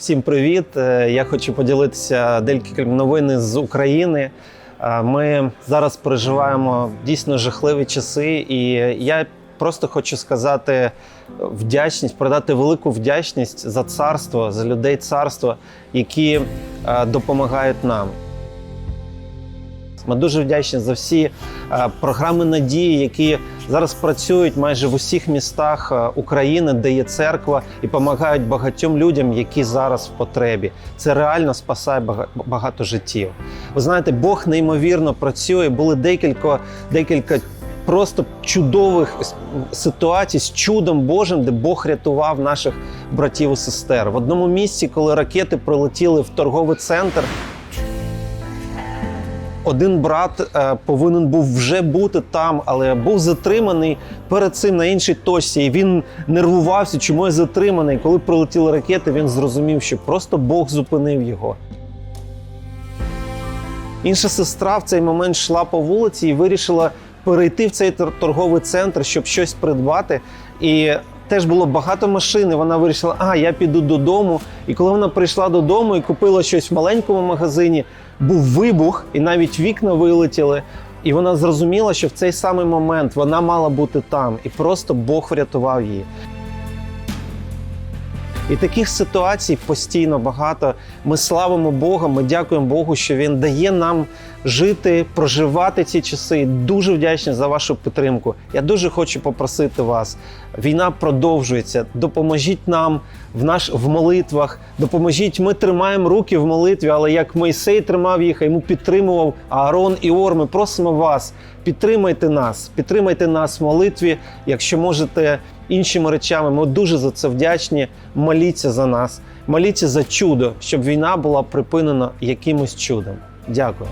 Всім привіт! Е, Я хочу поділитися декілька новин з України. Е, Ми зараз переживаємо дійсно жахливі часи, і я просто хочу сказати вдячність, продати велику вдячність за царство, за людей царства, які е, допомагають нам. Ми дуже вдячні за всі е, програми надії, які зараз працюють майже в усіх містах е, України, де є церква, і допомагають багатьом людям, які зараз в потребі. Це реально спасає багато життів. Ви знаєте, Бог неймовірно працює. Були декілька, декілька просто чудових ситуацій з чудом Божим, де Бог рятував наших братів і сестер. В одному місці, коли ракети прилетіли в торговий центр. Один брат е, повинен був вже бути там, але був затриманий перед цим на іншій точці. І він нервувався, чому я затриманий. Коли прилетіли ракети, він зрозумів, що просто Бог зупинив його. Інша сестра в цей момент йшла по вулиці і вирішила перейти в цей торговий центр, щоб щось придбати. І теж було багато машин. і Вона вирішила, а я піду додому. І коли вона прийшла додому і купила щось в маленькому магазині, був вибух, і навіть вікна вилетіли. І вона зрозуміла, що в цей самий момент вона мала бути там, і просто Бог врятував її. І таких ситуацій постійно багато. Ми славимо Бога, ми дякуємо Богу, що Він дає нам жити, проживати ці часи. Дуже вдячні за вашу підтримку. Я дуже хочу попросити вас. Війна продовжується. Допоможіть нам в наш в молитвах. Допоможіть. Ми тримаємо руки в молитві, але як Мойсей тримав їх, а йому підтримував Аарон і Ор. Ми просимо вас, підтримайте нас, підтримайте нас в молитві, якщо можете іншими речами. Ми дуже за це вдячні. Моліться за нас, моліться за чудо, щоб війна була припинена якимось чудом. Дякую.